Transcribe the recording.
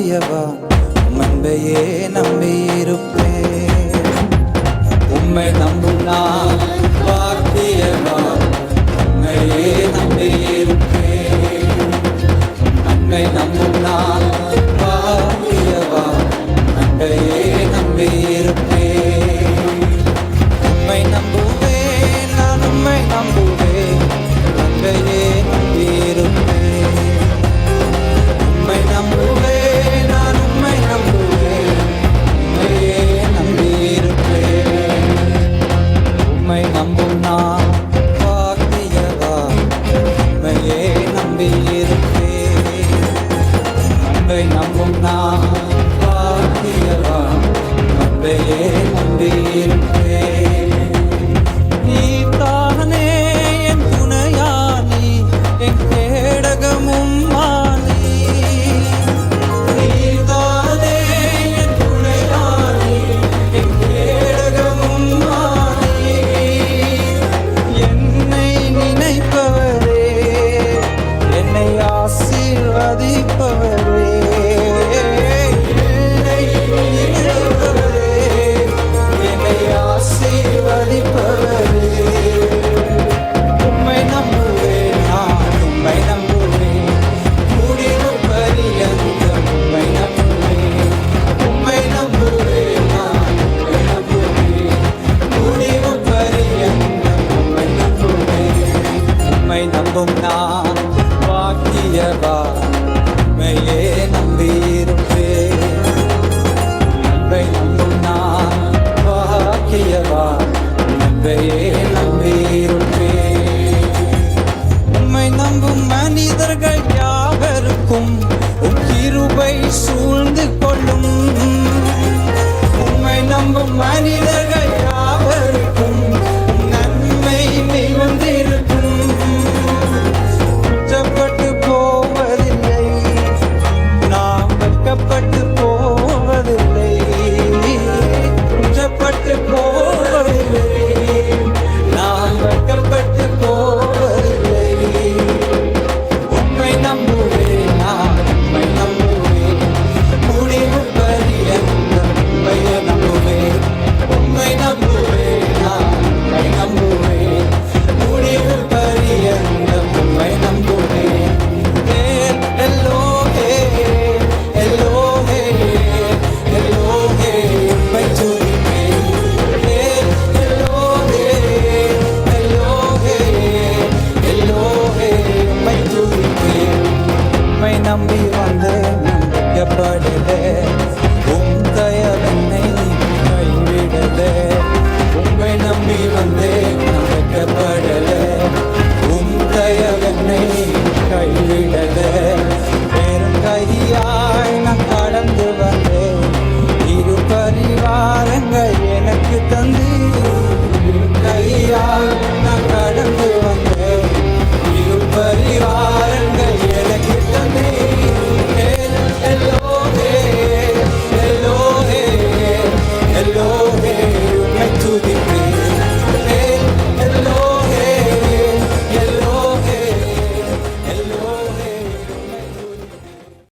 பெரியவா அன்பையே நம்பியிருப்பேன். உண்மை நம்புனா பார்த்தியவா உண்மையே நம்பியிருப்பேன். நன்மை நம்பும் நான். வாக்கியவா மையே நம்பியிருப்பேன் நம்பை நம்பும் நான். வாக்கியவா நம்பையே நம்பியிருப்பேன் உம்மை நம்பும் மனிதர்கள் யாவருக்கும் உம் கிருபை நம்பி வந்தேன்.